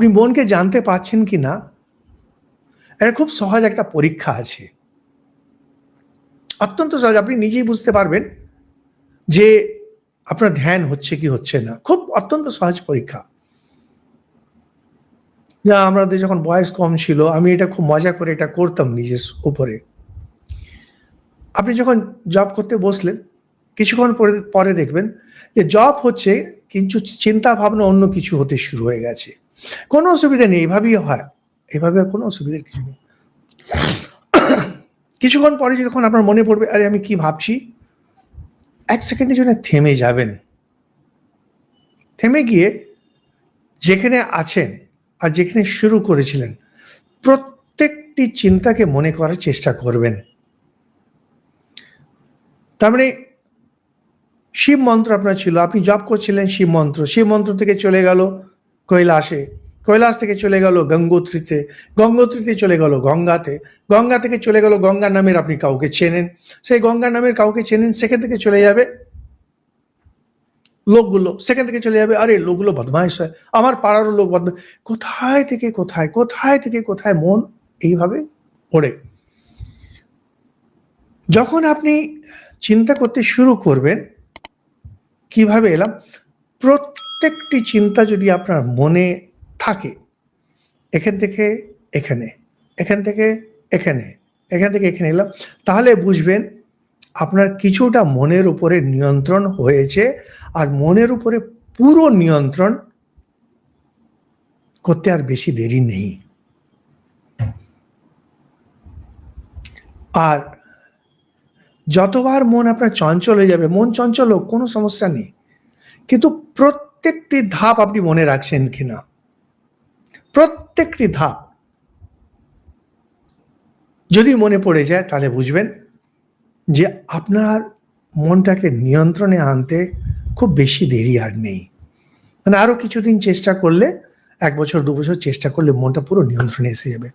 আপনি মনকে জানতে পারছেন কি না? এটা খুব সহজ একটা পরীক্ষা আছে। অত্যন্ত সহজ, আপনি নিজেই বুঝতে পারবেন যে আপনার ধ্যান হচ্ছে কি হচ্ছে না। খুব অত্যন্ত সহজ পরীক্ষা। যা আমাদের যখন বয়স কম ছিল, আমি এটা খুব মজা করে এটা করতাম নিজের উপরে। আপনি যখন জব করতে বসলেন, কিছুক্ষণ পরে পরে দেখবেন যে জব হচ্ছে, কিন্তু চিন্তা ভাবনা অন্য কিছু হতে শুরু হয়ে গেছে। কোনো অসুবিধা নেই, এভাবেই হয়। এভাবে কোনো অসুবিধার কিছু নেই। কিছুক্ষণ পরে যখন আপনার মনে পড়বে, আরে, আমি কি ভাবছি? এক সেকেন্ডের জন্য থেমে যাবেন। থেমে গিয়ে যেখানে আছেন আর যেখানে শুরু করেছিলেন, প্রত্যেকটি চিন্তাকে মনে করার চেষ্টা করবেন। তার মানে শিব মন্ত্র আপনার ছিল। আপনি জপ করছিলেন, শিব মন্ত্র। শিব মন্ত্র থেকে চলে গেল। কৈলাসে। কৈলাস থেকে চলে গেল গঙ্গোত্রীতে। গঙ্গোত্রীতে চলে গেল গঙ্গাতে। গঙ্গা থেকে চলে গেল গঙ্গা নামের আপনি কাউকে চেনেন। সেই গঙ্গা নামের কাউকে চেনেন, সেখান থেকে চলে যাবে লোকগুলো। সেখান থেকে চলে যাবে, আরে লোকগুলো বদমাইশ হয়। আমার পাড়ারও লোক বদমাইশ। কোথায় থেকে, কোথায় কোথায় থেকে, কোথায় মন? এইভাবে ওড়ে যখন আপনি চিন্তা করতে শুরু করবেন, কীভাবে এলাম? প্রত্যেকটি চিন্তা যদি আপনার মনে থাকে, এখান থেকে এখানে, এখান থেকে এখানে, এখান থেকে এখানে এলাম, তাহলে বুঝবেন আপনার কিছুটা মনের উপরে নিয়ন্ত্রণ হয়েছে আর মনের উপরে পুরো নিয়ন্ত্রণ করতে আর বেশি দেরি নেই। আর যতবার মন আপনার চঞ্চল হয়ে যাবে, মন চঞ্চল হোক, কোনো সমস্যা নেই। কিন্তু প্রত্যেকটি ধাপ আপনি মনে রাখছেন কিনা? প্রত্যেকটি ধাপ। যদি মনে পড়ে যায়, তাহলে বুঝবেন যে আপনার মনটাকে নিয়ন্ত্রণে আনতে খুব বেশি দেরি আর নেই। মানে আরও কিছুদিন চেষ্টা করলে, এক বছর, দু বছর চেষ্টা করলে মনটা পুরো নিয়ন্ত্রণে এসে যাবে।